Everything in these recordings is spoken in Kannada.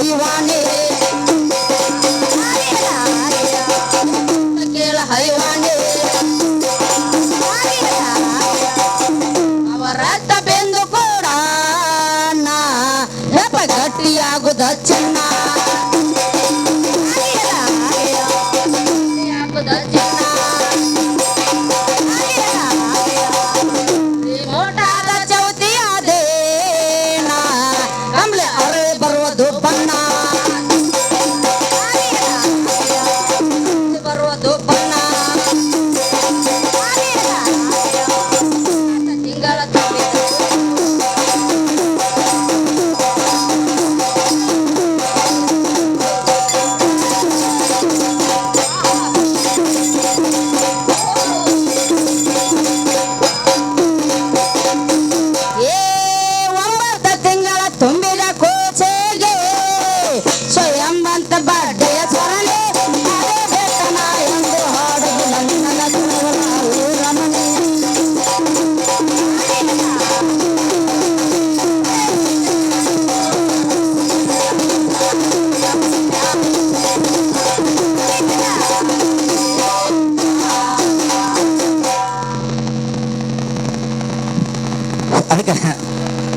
அறிவானே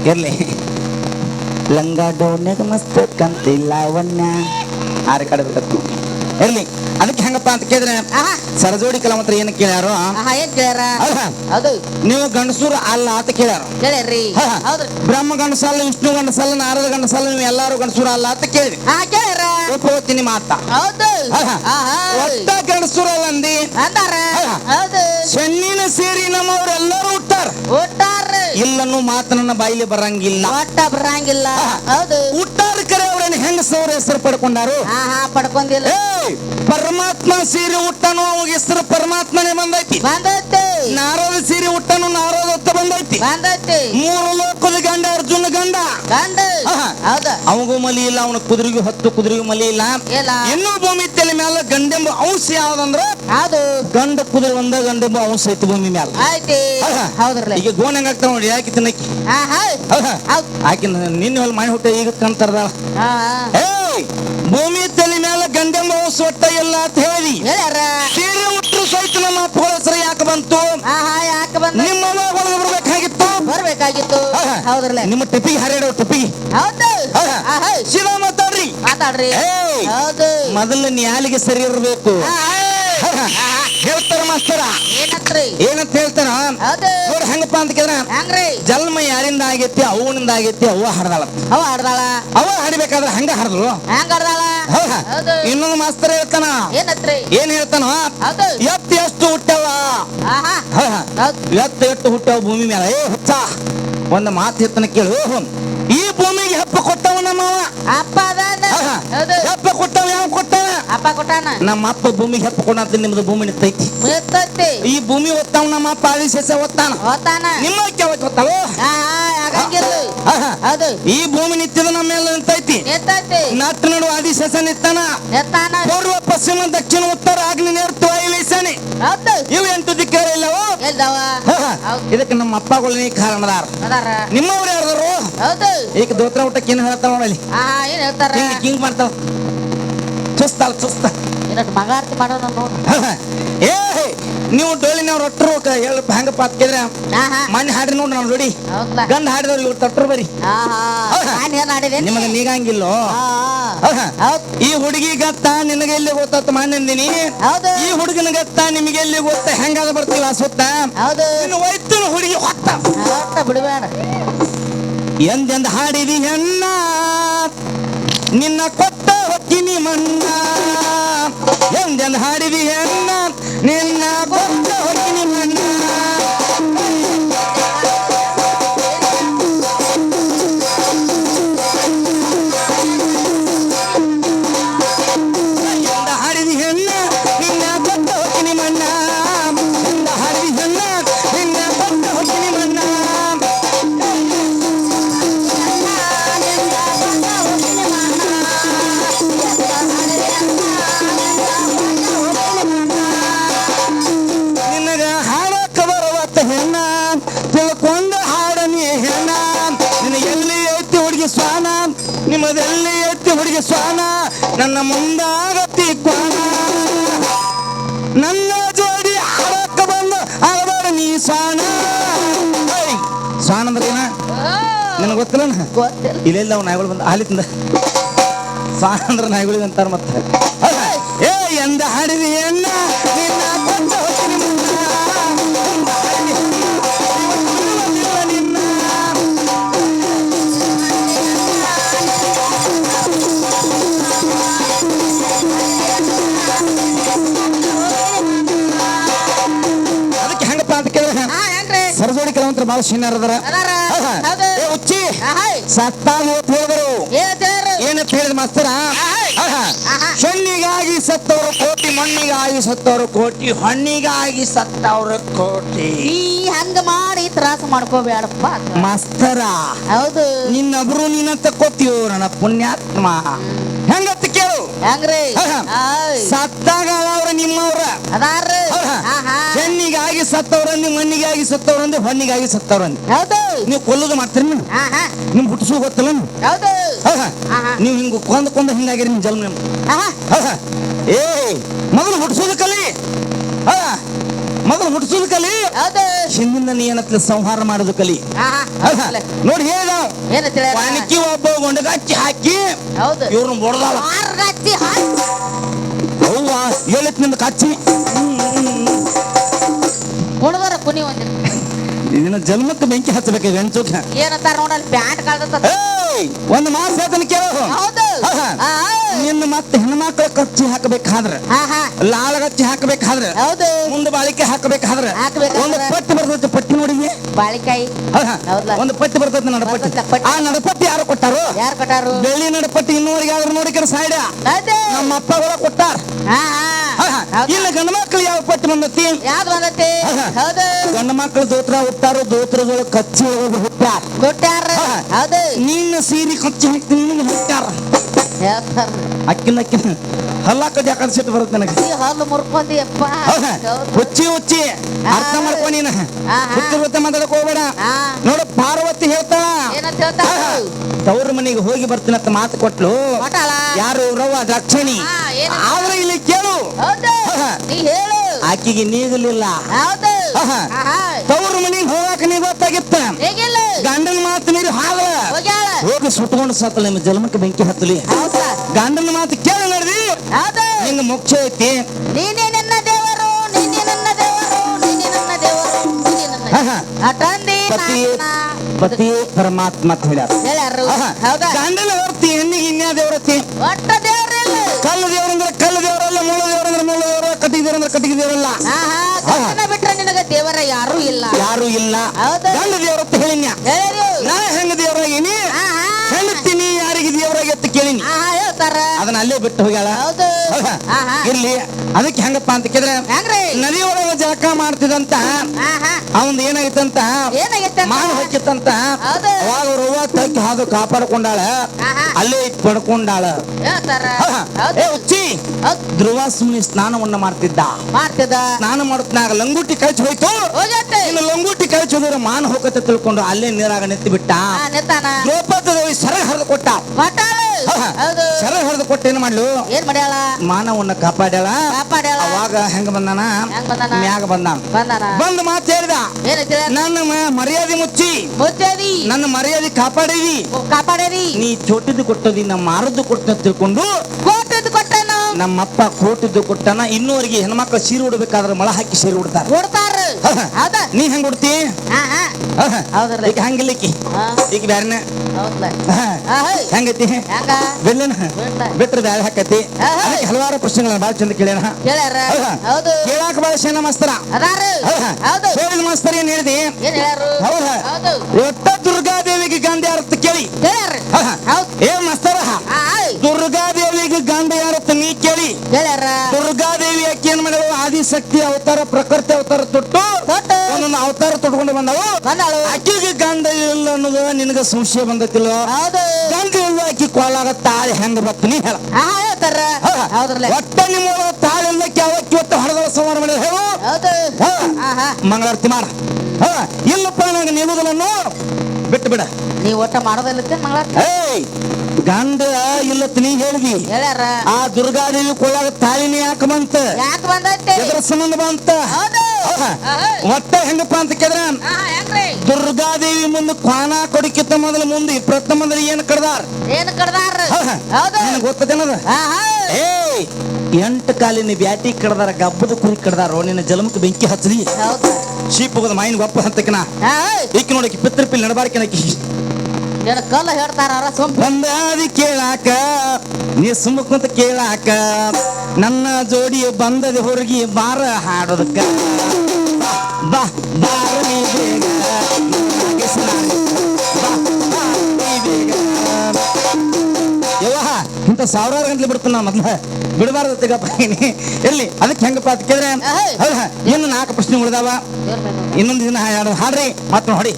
ಇರಲಿ. ಲಂಗ ಡೋನ್ಯಾಗ ಕಂತಿಲ್ಲ ಕಂತಿ ಲಾವಣ್ಯ ಆರೆ ಕಡಬೇಕತ್ತು ಇರ್ಲಿ. ಅದಕ್ಕೆ ಹೆಂಗಪ್ಪ ಅಂತ ಕೇಳಿದ್ರೆ ಸರಜೋಡಿ ಕಲಾವಂತರ ಏನ್ ಕೇಳ್ಯಾರು? ನೀವು ಗಂಡಸೂರು ಅಲ್ಲ ಅಂತ ಕೇಳ್ಯಾರು? ಬ್ರಹ್ಮ ಗಂಡಸಲ್ಲ ವಿಷ್ಣು ಗಂಡಸಲ್ಲ ನಾರದ ಗಂಡಸಲ್ಲ ನೀವು ಎಲ್ಲಾರು ಗಂಡಸೂರು ಅಲ್ಲ ಅಂತ ಕೇಳಿ ಒಪ್ಕೋತೀನಿ ಮಾತ. ಒಟ್ಟ ಗಂಡಸೂರು ಅಲ್ಲ ಅಂದಿ ಶನಿನ ಸೇರಿ ನಮ್ಮವ್ರೆಲ್ಲ ಉಟ್ಟಾರ ಇಲ್ಲ ಅನ್ನು ಮಾತು ನನ್ನ ಬಾಯಿಲಿ ಬರಂಗಿಲ್ಲ. ಒಟ್ಟ ಬರಂಗಿಲ್ಲ. ಹೌದು. ಉಟ್ಟಾರ ಕರೆ ಹೆಂಗಸವ್ರ ಹೆಸರು ಪಡ್ಕೊಂಡಾರು? ಹಾ ಹಾ ಪಡ್ಕೊಂದಿಲ್ಲ ಪರಮಾತ್ಮ ಸೀರೆ ಹುಟ್ಟನು ಅವಾಗ ಹೆಸರು ಪರಮಾತ್ಮನೇ ಬಂದೈತಿ. ಬಂದೈತಿ. ನಾರದ ಸೀರೆ ಹುಟ್ಟನು ನಾರದ ಹೊತ್ತ ಬಂದೈತಿ. ಬಂದೈತಿ. ಮೂರು ಲೋಕದ ಗಂಡ ಅರ್ಜುನ ಗಂಡ. ಗಂಡ. ಆಹಾ. ಅವಗೂ ಮಲಿ ಇಲ್ಲ ಅವನ ಕುದುರೆಗೂ ಹತ್ತು ಕುದುರೆಗೂ ಮಲಿ ಇಲ್ಲ. ಎಲ್ಲ ಇನ್ನೂ ಭೂಮಿ ತಲೆ ಮ್ಯಾಲ ಗಂಡೆಂಬ ಅಂಶ ಯಾವ್ದಂದ್ರ? ಅದು ಗಂಡ ಕುದುರೆ ಒಂದ ಗಂಡೆಂಬ ಅಂಶ ಐತಿ ಭೂಮಿ ಮ್ಯಾಲ. ಆಹಾ. ಹೌದ್ರಲ್ಲ. ಈಗ ಗೋನ್ ಹೆಂಗ್ ಆಗ್ತಾವ ನೋಡಿ ಯಾಕೆ ತಿನ್ನಕ್ಕಿ ಆಕಿ? ನಿನ್ನ ಹೊಲ ಮಾಡಿ ಹುಟ್ಟ ಈಗ ಏಯ್ ಭೂಮಿ ತಲೆ ಮೇಲೆ ಗಂಡೆಂಬ ಸೊಟ್ಟ ಇಲ್ಲ ಅಂತ ಹೇಳಿ. ಸೀರೆ ಉಟ್ಟರು ಸಹಿತ ನಮ್ಮ ಅಪ್ಪಗಳ ಹೆಸರು ಯಾಕೆ ಬಂತು? ನಿಮ್ಮ ಒಳಗೆ ಬರ್ಬೇಕಾಗಿತ್ತು? ಬರ್ಬೇಕಾಗಿತ್ತು. ಹೌದ್ರಲ್ಲ? ನಿಮ್ಮ ಟಿಪಿ ಹರಿಯಾಡೋ ಟಿಪಿ. ಹೌದು. ಶಿವ ಮಾತಾಡ್ರಿ. ಮಾತಾಡ್ರಿ. ಹೌದು. ಮೊದಲು ನ್ಯಾಲಿಗೆ ಸರಿ ಇರಬೇಕು. ಹೇಳ್ತಾರ ಮಾಸ್ತರ. ಏನಂತ್ರಿ? ಏನಂತ ಹೇಳ್ತಾರ? ನೋಡ್ರಿ ಹೆಂಗಪ್ಪ ಅಂತ ಕೇಳಿದ್ರ? ಹೆಂಗ್ರಿ. ಜನ್ಮ ಯಾರಿಂದ ಆಗೈತಿ ಅವನಿಂದ ಆಗೈತಿ ಅವ್ವ ಹಡ್ದಾಳ ಅವ ಹರದಾಳ. ಅವ ಹಾಡಿಬೇಕಾದ್ರ ಹಂಗ ಹಡ್ದಳು ಹೆಂಗ್ ಇನ್ನೊಂದು ಮಾಸ್ತರ ಹೇಳ್ತಾನ? ಏನತ್ರಿ? ಏನ್ ಹೇಳ್ತಾನ? ಎತ್ತು ಎಷ್ಟು ಹುಟ್ಟವ ಎತ್ತ ಎಷ್ಟು ಹುಟ್ಟವ ಭೂಮಿ ಮೇಲೆ ಏ ಹುಚ್ಚ. ಒಂದು ಮಾತು ಹೇಳ್ತಾನ ಕೇಳು. ಈ ಹೆಪ್ಪ ಕೊಟ್ಟವ ನಮ್ಮವ. ಅಪ್ಪ ಅಪ್ಪ. ಹೌದು. ಹೆಪ್ಪ ಕೊಟ್ಟವ ಯಾವ ಕೊಟ್ಟವ? ಅಪ್ಪ ಕೊಟ್ಟಾನ? ನಮ್ಮ ಅಪ್ಪ ಭೂಮಿ ಹೆಪ್ಪ ಕೊಡತ್ತ ನಿಮ್ದು ಭೂಮಿ ನಿಂತೈತಿ. ಮುತ್ತೈತಿ ಈ ಭೂಮಿ ಒತ್ತಾವ ನಮ್ಮ ಅಪ್ಪ ಆದಿ ಸೆಸ ಒತ್ತಾನ. ಓದ್ತಾನ ನಿಮ್ಮ ಯಾವತ್ತು ಒತ್ತಾವ ಹಾ ಹಾ ಆಗಂಗಿಲ್ಲ. ಆಹಾ. ಹೌದು. ಈ ಭೂಮಿ ನಿತ್ಯದ ನಮ್ಮ ಮೇಲೆ ನಿಂತೈತಿ. ನಿಂತೈತಿ. ನಾಟ್ ನಡು ಆದಿ ಸೆಸ ನಿತ್ತಾನ ಪೂರ್ವ ಪಶ್ಚಿಮ ದಕ್ಷಿಣ ಉತ್ತರ ಆಗ್ನಿ ನೇರ್ತು ವಾಯುಲೀಸಾನೆ ಹೌದು. ಇವು ಎಂಟು ದಿಕ್ಕರ ಹೌದು. ಇದಕ್ಕೆ ನಮ್ಮ ಅಪ್ಪಗಳೇ ಕಾರಣದಾರ ಅದಾರ. ನಿಮ್ಮವ್ರು ಯಾರ್ದಾರು? ಹೌದು. ಈಗ ದೋತ್ರ ಊಟಕ್ಕೆ ಏನು ಹೇಳ್ತಾವ ನೋಡಲಿ ಏನ್ ಹೇಳ್ತಾರ? ಹಿಂಗ್ ಮಾಡ್ತಾವ. ಏನಟ್ ಮಗಾರ್ತಿ ಮಾಡೋಣ ನೋಡು. ಏ ನೀವು ಡೋಲಿನ ಒಟ್ಟರು ಹೇಳಪ್ಪ ಹೆಂಗಪ್ಪ ಪಾತ್ ಕೇಳಿದ್ರೆ ಮನೆ ಹಾಡ್ರಿ ನೋಡ್ರಿ ನಾವು ನೋಡಿ. ಗಂಧ ಗಂಡ ಹಾಡಿದವ್ರು ಇವ್ರು ತಟ್ಟರು ಬರಿ. ನಿಮಗೆ ನೀಗಂಗಿಲ್ಲೋ? ಈ ಹುಡುಗಿ ಗತ್ತ ನಿನಗೆ ಎಲ್ಲಿ ಗೊತ್ತ ಮಾನಂದಿನಿ? ಈ ಹುಡುಗನ ಗತ್ತ ನಿಮಗೆ ಎಲ್ಲಿ ಗೊತ್ತ? ಹೆಂಗಾದ ಬರ್ತೀವ ಸುತ್ತ? ವೈದ್ಯನ ಹುಡುಗಿ ಹೊತ್ತ. ಬಿಡಬೇಡ. ಎಂದೆಂದ ಹಾಡಿದಿ ಹೆಣ್ಣ? ನಿನ್ನ ಕೊಟ್ಟ ಹೊಕ್ಕಿನಿ ಮನ್ನ. ಎಂದೆಂದ ಹಾಡಿದಿ ಹೆಣ್ಣ ನಿನ್ನ ಕೊಟ್ಟ ಹೊಕ್ಕಿನಿ ಮಣ್ಣ ನಿಮ್ಮದೆಲ್ಲಿ ಎತ್ತಿ ಹುಡುಗಿ ಸ್ವಾನ ನನ್ನ ಮುಂದಾಗತಿ ಕ್ವಾನ. ನನ್ನ ಜೋಡಿ ಆಡಕ್ಕ ಬಂದು ಆಗಬೇಡ ನೀ ಸ್ವಾನ. ಸ್ವಾನ ಅಂದ್ರೆ ಏನ? ನಿನಗೆ ಗೊತ್ತಿಲ್ಲ ಗೊತ್ತಿಲ್ಲ. ಇಲ್ಲೆಲ್ಲ ಅವ್ ನಾಯಿಗಳು ಬಂದ ಹಾಲಿ ತಿಂದ. ಸ್ವಾನ ಅಂದ್ರೆ ನಾಯಿಗಳಿಗೆ ಅಂತಾರ ಮತ್ತೆ. ಏ ಎಂದ ಹಾಡಿದಿ ಎಣ್ಣ ನಿನ್ನ ಭಾಳ ಅದಾರ. ಏ ಉಚ್ಚಿ ಸತ್ತಾಗ ಹೇಳಿದ್ರು ಏನಂತ ಹೇಳಿದ ಮಾಸ್ತರ. ಹೆಣ್ಣಿಗಾಗಿ ಸತ್ತವರು ಕೋಟಿ ಮಣ್ಣಿಗಾಗಿ ಸತ್ತವರು ಕೋಟಿ ಹಣ್ಣಿಗಾಗಿ ಸತ್ತವರು ಕೋಟಿ. ಈ ಹಂಗ ಮಾಡಿ ತ್ರಾಸ ಮಾಡ್ಕೋಬೇಡಪ್ಪ. ಮಾಸ್ತರ. ಹೌದು. ನಿನ್ನೊಬ್ರು ನೀನ ತಕ್ಕೋತೀವ್ ನನ್ನ ಪುಣ್ಯಾತ್ಮ. ಹೆಂಗತ್ತ ಹೆಂಗ್ರಿ? ಸತ್ತಾಗ ಅವ್ರ ನಿಮ್ಮವ್ರ. ಅದಾರ. ಆಹಾ. ಹಾ. ಹಾ ಹೆಣ್ಣಿಗಾಗಿ ಸತ್ತವ್ರಂದು ಮಣ್ಣಿಗಾಗಿ ಸತ್ತವ್ರಂದು ಹೊನ್ನಿಗಾಗಿ ಸತ್ತವ್ರಂದು ನೀವು ಕೊಲ್ಲೋದು ಮಾಡ್ತೀರಿ ನೀವು? ನಿಮ್ ಹುಟ್ಟಿಸೋ ಗೊತ್ತಲ್ಲ ನೀವು? ಹಿಂಗ ಕೊಂದ ಕೊಂದ ಹಿಂಗಾಗಿರಿ ನಿಮ್ ಜನ್ಮ ಏ ಮೊದಲು ಹುಟ್ಟಿಸೋದು ಕಲಿ. ಮೊದಲು ಹುಟ್ಟಿಸೋದು ಕಲಿ ಹಿಂದಿನ ನೀ ಏನತ್ಲೆ ಸಂಹಾರ ಮಾಡೋದು ಕಲಿ. ನೋಡಿ ಹೇಳ ಒಣಕಿ ಒಬ್ಬ ಗುಂಡಗಚ್ಚಿ ಹಾಕಿ ಹೌದು. ಇವ್ರನ್ನ ಬಡದಾಳ ಹಾಕಿ. ಅವ್ವ ಹೇಳಿತ್ನಿಂದ ಕಚ್ಚಿ ಕುಣದರ ಕುನಿ ಒಂದಿನ. ಇದನ್ನ ಜನ್ಮಕ್ಕೆ ಬೆಂಕಿ ಹಚ್ಚಬೇಕು ವೆಂಚುಕ ಏನಂತಾರ ನೋಡಲ್ಲಿ ಪ್ಯಾಂಟ್ ಏಯ್ ಒಂದು ಮಾತು ಹೇಳ್ತಾನೆ ಕೇಳು. ಹೌದು. ನಿನ್ನ ಮತ್ತೆ ಹೆಣ್ಮಕ್ಳ ಕಚ್ಚಿ ಹಾಕಬೇಕಾದ್ರೆ ಲಾಳಗಚ್ಚಿ ಹಾಕಬೇಕಾದ್ರೆ ಹೌದು. ಮುಂದೆ ಬಾಳಿಕೆ ಹಾಕಬೇಕಾದ್ರೆ. ಒಂದು ಪಟ್ಟಿ ಬರ್ತೈತೆ ಪಟ್ಟಿ ನೋಡಿ ಬಾಳಿಕಾಯಿ? ಒಂದು ಪಟ್ಟಿ ಬರ್ತೈತೆ ನಡಪಟ್ಟಿ ಆ ನಡಪಟ್ಟಿ ಯಾರು ಕೊಟ್ಟಾರು? ಯಾರು ಕೊಟ್ಟಾರು? ಬೆಳ್ಳಿ ನಡಪಟ್ಟಿ ಇನ್ನೂರಿಗೆ ಆದ್ರೂ ನೋಡಿಕರ ಸೈಡ್ ನಮ್ಮ ಅಪ್ಪಗಳ ಕೊಟ್ಟಾರ. ಇಲ್ಲ ಗಂಡ ಮಕ್ಕಳು ಯಾವ ಪಟ್ಟು ಬಂದತಿ? ಯಾವ್ದು ಬಂದತಿ? ಹೌದಾ? ಗಂಡ ಮಕ್ಕಳು ದೋತ್ರ ಹುಟ್ಟಾರು ದೋತ್ರಗಳು ಕಚ್ಚಿ ಹುಟ್ಟಾರ ಹುಟ್ಟಾರ. ಹೌದು. ನಿನ್ನ ಸೀರೆ ಕಚ್ಚಿ ಹಾಕಿ ನಿನ್ನ ಹುಟ್ಟಾರ ಅಕ್ಕಿನ ಅಕ್ಕಿನ. ಹಲ್ಲ ಕಡ್ಡಿ ಆ ಕಡೆ ಸಿಟ್ಟು ಬರುತ್ತೆ ನನಗೆ? ಹಲ್ಲು? ಹೌದು. ಹುಚ್ಚಿ ಹುಚ್ಚಿ. ಅರ್ಥ ಮಾಡ್ಕೊ ನೀನು. ಹುಚ್ಚಿ ಹುಚ್ಚ ಮಾತಾಡಕ್ ಹೋಗ್ಬೇಡ. ನೋಡು ಪಾರ್ವತಿ ಹೇಳ್ತಾಳ. ಹೇಳ್ತಾರ ತವ್ರ ಮನೆಗೆ ಹೋಗಿ ಬರ್ತೀನಿ ಅಂತ ಮಾತು ಕೊಟ್ಲು. ಯಾರು ರವ ದಕ್ಷಿಣಿ. ಆದ್ರೆ ಇಲ್ಲಿ ಕೇಳು. ಹೌದು. ನೀ ಹೇಳು. ಆಕಿಗೆ ನೀಗಲಿಲ್ಲ. ಹೌದು. ತವ್ರ ಮನೆಗೆ ಹೋಗಾಕ ನೀ ಗೊತ್ತಾಗಿತ್ತ? ಹೇಗಿಲ್ಲ? ಗಂಡನ ಮಾತು ನೀರು ಹಾಲ ಹೋಗ್ಯಾಳ. ಹೋಗಿ ಸುಟ್ಕೊಂಡು ಸತ್ತಲ ನಿಮ್ಮ ಜನ್ಮಕ್ಕೆ ಬೆಂಕಿ ಹತ್ತಲಿ. ಗಂಡನ ಮಾತು ಕೇಳಿ ನಡೆದಿ ಹೌದು. ನಿಂಗ ಮುಖ್ಯ ಐತಿ. ನೀನೇ ನನ್ನ ದೇವರು ನೀನೇ ನನ್ನ ದೇವರು ನೀನೇ ನನ್ನ ದೇವರು ನೀನೇ ನನ್ನ ಆಹಾ. ಅಟಂದಿ ಪತಿ ಪತಿ ಪರಮಾತ್ಮ ಅಂತ ಹೇಳ್ಯಾರ. ಹೇಳ್ಯಾರು. ಗಂಡನ ಹೊರತಿ ಹೆಣ್ಣಿಗೆ ಇನ್ಯಾ ದೇವರತಿ ಒಟ್ಟ ದೇವ್ರಿಲ್ಲ. ಕಲ್ಲು ದೇವ್ರಂದ್ರೆ ಕಲ್ಲು ದೇವರಲ್ಲ ಮುಳ್ಳು ದೇವರ ಆಹಾ ಗಂಡನ ಬಿಟ್ರೆ ನಿನಗ ದೇವರ ಯಾರು ಇಲ್ಲ. ಯಾರು ಇಲ್ಲ. ಗಂಡ ದೇವರತ್ತ ಹೇಳಿನ್ಯ? ಹೇಳಿರು ನಾ ಹೆಂಗ ದೇವರಾಗಿನಿ ಹೇಳ್ತೀನಿ ಯಾರಿಗೆ ದೇವರಾಗಿ ಅಂತ ಕೇಳಿನಿ ಹೇಳ್ತಾರ. ಅದನ್ನ ಅಲ್ಲೇ ಬಿಟ್ಟು ಹೋಗ್ಯಾಳ. ಹೌದು. ಇರ್ಲಿ. ಅದಕ್ಕೆ ಹೆಂಗಪ್ಪ ಅಂತ ಕೇಳಿದ್ರೆ ನದಿ ಒಳಗ ಜಳಕ ಮಾಡ್ತಿದಂತ ಅವನ್ ಏನಾಗಿತ್ತಂತ? ಏನಾಗೈತೆ ಮಾನ ಹೊಕ್ಕಿತ್ತಂತ? ಅವಾಗ ರೂವ ತಗ್ಗಿ ಹಾದು ಕಾಪಾಡ್ಕೊಂಡಾಳ. ಅಲ್ಲೇ ಇಟ್ ಪಡ್ಕೊಂಡಾಳ? ಏ ಉಚ್ಚಿ. ಧ್ರುವ ಸುಮ್ಮನೆ ಸ್ನಾನವನ್ನ ಮಾಡ್ತಿದ್ದ. ಮಾಡ್ತಿದ್ದ. ಸ್ನಾನ ಮಾಡುತ್ತಾಗ ಲಂಗುಟ್ಟಿ ಕಳ್ಚಿ ಹೋಯ್ತು. ಇನ್ನು ಲಂಗುಟ್ಟಿ ಕಳ್ಚಿ ಹೋದ್ರೆ ಮಾನ ಹೋಗತ್ತೆ ತಿಳ್ಕೊಂಡು ಅಲ್ಲೇ ನೀರಾಗ ನಿಂತು ಬಿಟ್ಟ ದ್ರೌಪದಿ ಸರ ಹರಿದು ಕೊಟ್ಟ. ಸರ ಹರಿದು ಕೊಟ್ಟ ಏನ್ ಮಾಡ್ಲು? ಏನ್ ಮಾಡ್ಯಾಳ? ಮಾನವನ್ನ ಕಾಪಾಡ್ಯಾಳ? ಕಾಪಾಡ್ಯಾಳ. ಅವಾಗ ಹೆಂಗ ಬಂದಾನ? ಹೆಂಗ್ ಬಂದಾನ? ಮ್ಯಾಗ ಬಂದಾನ ಬಂದಾನ. ಬಂದ್ ಮಾತು ಹೇಳಿದ. ನನ್ನ ಮ- ಮರ್ಯಾದೆ ಮುಚ್ಚಿ. ಮುಚ್ಚೇದಿ. ನನ್ನ ಮರ್ಯಾದೆ ಕಾಪಾಡಿದಿ ಕಾಪಾಡೇರಿ. ನೀ ಚೋಟಿದ್ದು ಕೊಟ್ಟದಿ ನಮ್ಮ ಮಾರದ್ದು ಕೊಟ್ಟ ತಿಳ್ಕೊಂಡು ಕೊಟ್ಟನು? ನಮ್ಮಪ್ಪ ಕೋಟಿದ್ದು ಕೊಟ್ಟನ. ಇನ್ನೂವರೆಗೆ ಹೆಣ್ಮಕ್ಳು ಸೀರೆ ಉಡ್ಬೇಕಾದ್ರೆ ಮಳ ಹಾಕಿ ಸೀರೆ ಉಡ್ತಾರ. ಕೊಡ್ತಾರ ಹೌದಾ? ನೀ ಹೆಂಗ್ ಉಡ್ತಿ ಹೌದ್ರಲ್ಲ. ಈಗ ಬ್ಯಾರನ ಈಕಿ ಹಾ. ಈಗ ಬ್ಯಾರನೆ. ಹೆಂಗೈತಿ? ಹೆಂಗ ಬೆಲ್ಲನ ಬಿಟ್ರ ಬ್ಯಾಳೆ ಹಾಕತಿ. ಹಲವಾರು ಪ್ರಶ್ನೆಗಳನ್ನ ಭಾಳ ಚಂದ ಕೇಳ ಹೇಳ್ಯಾರ ಹೌದಾ? ಹೌದು. ಕೇಳಾಕ ಭಾಳ ಶೇನ ಮಾಸ್ತರ. ಶೇನ ಮಾಸ್ತರ ಏನ್ ಹೇಳಿದಿ? ಹೌದ? ಒಟ್ಟ ದುರ್ಗಾದೇವಿಗೆ ಗಾಂಧಿ ಅರ್ಥ ಕೇಳಿ. ಏ ಮಾಸ್ತರ. ಆ, ದುರ್ಗಾದೇವಿಗೆ ಗಂಡ ಯಾರತ್ತ ನೀ ಕೇಳಿ. ಹೇಳ್ಯಾರ? ದುರ್ಗಾದೇವಿ ಅಕ್ಕಿ ಏನ್ ಮಾಡಿದ್ರು ಆದಿಶಕ್ತಿ ಅವತಾರ ಪ್ರಕೃತಿ ಅವತಾರ ತೊಟ್ಟು ಒಂದೊಂದು ಅವತಾರ ತೊಟ್ಕೊಂಡು ಬಂದವು ಅಕ್ಕಿಗೆ ಗಂಡ ಇಲ್ಲ ಅನ್ನೋದು ನಿನಗ ಸಂಶಯ ಬಂದತಿಲ್ಲ? ಗಂಡ ಇಲ್ಲ ಅಕ್ಕಿ ಕೋಲಾರ ತಾಳಿ ಹೆಂಗ ಬತ್ತ ನೀ ಹೇಳ. ಒಟ್ಟ ನಿಮ್ಮ ತಾಳಿ ಇಲ್ಲ ಅವಕ್ಕೆ ಒಟ್ಟು ಹೊಡೆದ ಸಂಹಾರ ಮಾಡಿದ ಹೇಳು. ಮಂಗಳಾರತಿ ಮಾಡ. ಇಲ್ಲಪ್ಪ ನನಗೆ ನಿಲ್ಲುದಿಲ್ಲನ್ನು ಬಿಟ್ಟು ಬಿಡ. ನೀವ್ ಒಟ್ಟ ಮಾಡೋದಿಲ್ಲತ್ತೆ ಮಂಗಳ ಏಯ್ ಗಂಡ ಇಲ್ಲತ್ ನೀ ಹೇಳಿದಿ. ಹೇಳ್ಯಾರ? ಆ ದುರ್ಗಾದೇವಿ ಕೊಳ್ಳಾಗ ತಾಳಿನಿ ಯಾಕೆ ಬಂತ? ಯಾಕೆ ಬಂದೈತೆ? ಇದರ ಸಂಬಂಧ ಬಂತ? ಹೌದು? ಒಟ್ಟ ಹೆಂಗಪ್ಪ ಅಂತ ಕೇಳಿದ್ರ? ದುರ್ಗಾದೇವಿ ಮುಂದೆ ಕ್ವಾನ ಕೊಡಕ್ಕಿಂತ ಮೊದಲು ಮುಂದೆ ಪ್ರಥಮದಲ್ಲಿ ಏನ್ ಕಡ್ದಾರ? ಏನ್ ಕಡ್ದಾರ? ಹೌದಾ? ಗೊತ್ತದೇನದ? ಏಯ್ ಎಂಟು ಕಾಲಿನ ಬ್ಯಾಟಿ ಕಡ್ದಾರ ಗಬ್ಬದ ಕುರಿ ಕಡ್ದಾರ ನಿನ್ನ ಜಲಮಕ್ಕೆ ಬೆಂಕಿ ಹಚ್ಚದಿ ಶೀಪ್ ಹೋಗದ ಮಾಯಿನ ಗೊಪ್ಪ ಹಂತಕನ. ಈಕ ಈಕಿ ನೋಡಕಿ ಪಿತ್ರ ಪಿಲ್ ನಡಬಾರ್ಕಿನಕಿ ಏನ್ ಕಲ್ಲ ಹೇಳ್ತಾರ ಬಂದಾದಿ ಕೇಳಾಕ ನೀ ಸುಮ್ಮ ಕುಂತ ಕೇಳಾಕ ನನ್ನ ಜೋಡಿ ಬಂದದ ಹೊರಗಿ ಬಾರ ಹಾಡೋದಕ್ಕ. ಬಾ ಬಾರ ನೀ ಬೇಗ. ಇಂಥ ಸಾವಿರಾರು ಗಂಟ್ಲೆ ಬಿಡ್ತಾನ ಮೊದ್ಲ. ಬಿಡಬಾರ್ದು ತೆಗಪ್ಪ ಎಲ್ಲಿ? ಅದಕ್ಕೆ ಹೆಂಗಪ್ಪ ಅಂತ ಕೇಳಿದ್ರೆ. ಹೌದಾ ಇನ್ನು ನಾಲ್ಕು ಪ್ರಶ್ನೆ ಉಳಿದಾವ. ಇನ್ನೊಂದು ದಿನ ಹಾಡ್ರಿ ಮತ್ತೆ ಹೊಡಿ.